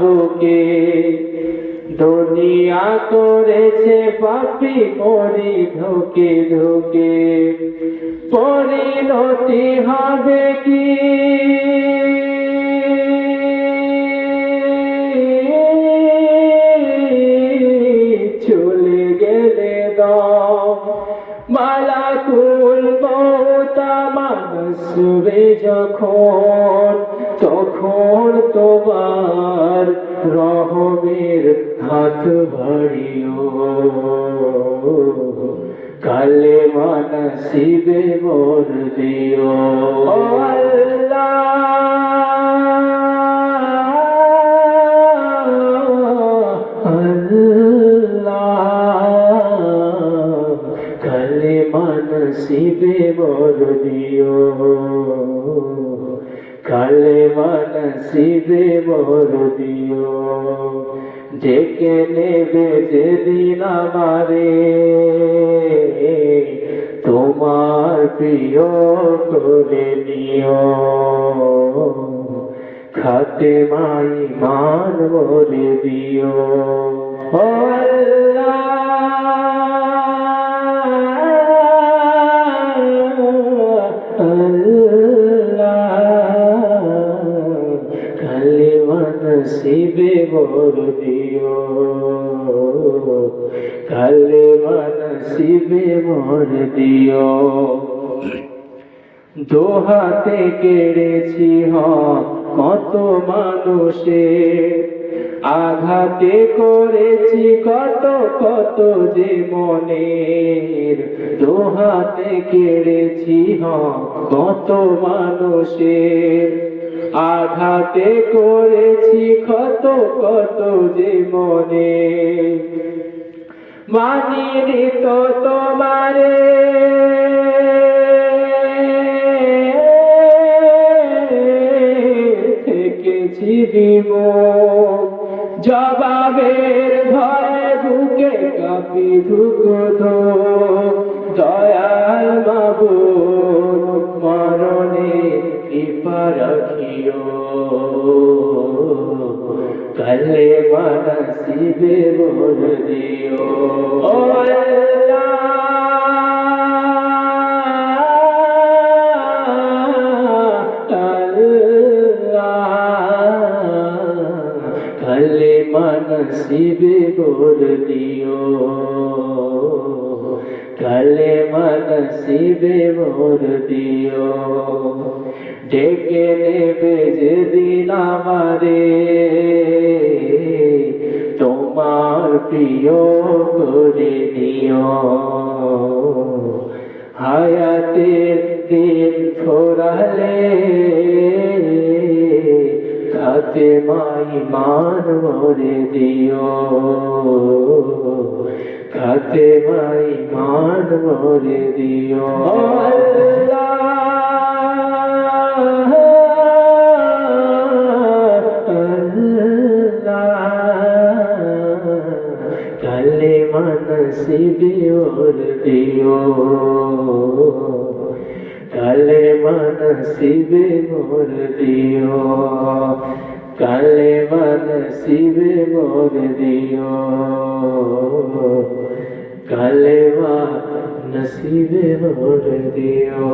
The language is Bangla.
বুকে দুনিয়া করেছে পাপি পরি ঢোকে ঢোকে। পরিণতি হবে কি? চলে গেলে দাও মালাকুল মৌতা মানুষবে যখন তখন তোমার রহমের হাত বাড়িও। কালে মানসিবে মোর দিও। আল্লাহ! কালে মানসিবে মোর দিও। কালে মানসিবে মোর দিও। ডেকে নেবে যেদিন আমারে। তোমার প্রিয় করে নিও। খাতে মাই মান বলে দিও। ও মনসিবে মোর দিও। কালে মনসিবে মোর দিও। দোহাতে কেড়েছি হ, কত মানুষের। আঘাতে করেছি কত কত যে মনের। দোহাতে কেড়েছি হ, কত মানুষের। আঘাতে করেছি কত কত যে মনে। মানিনি তো তোমারে। থেকেছি দিব জবাবের ভয়ে বুকে কাপি ধুক দয়াল মরণে কৃপা রাখিও কালে মানসিবে মোর দিও কালে মানসিবে মোর দিও কালে মানসিবে মোর দিও ডেকে নেবে যেদিন আমারে, তোমার প্রিয় করে নিও। হায়াতের দিন ফোরালে, তাতে মাই মান মরে দিও। কাতে মাই মান মরে দিও। কালে মানসিবে ওর দিও। কালে মানসিবে মোর দিও। কালে মানসিবে মোর দিও। কালে মানসিবে মোর দিও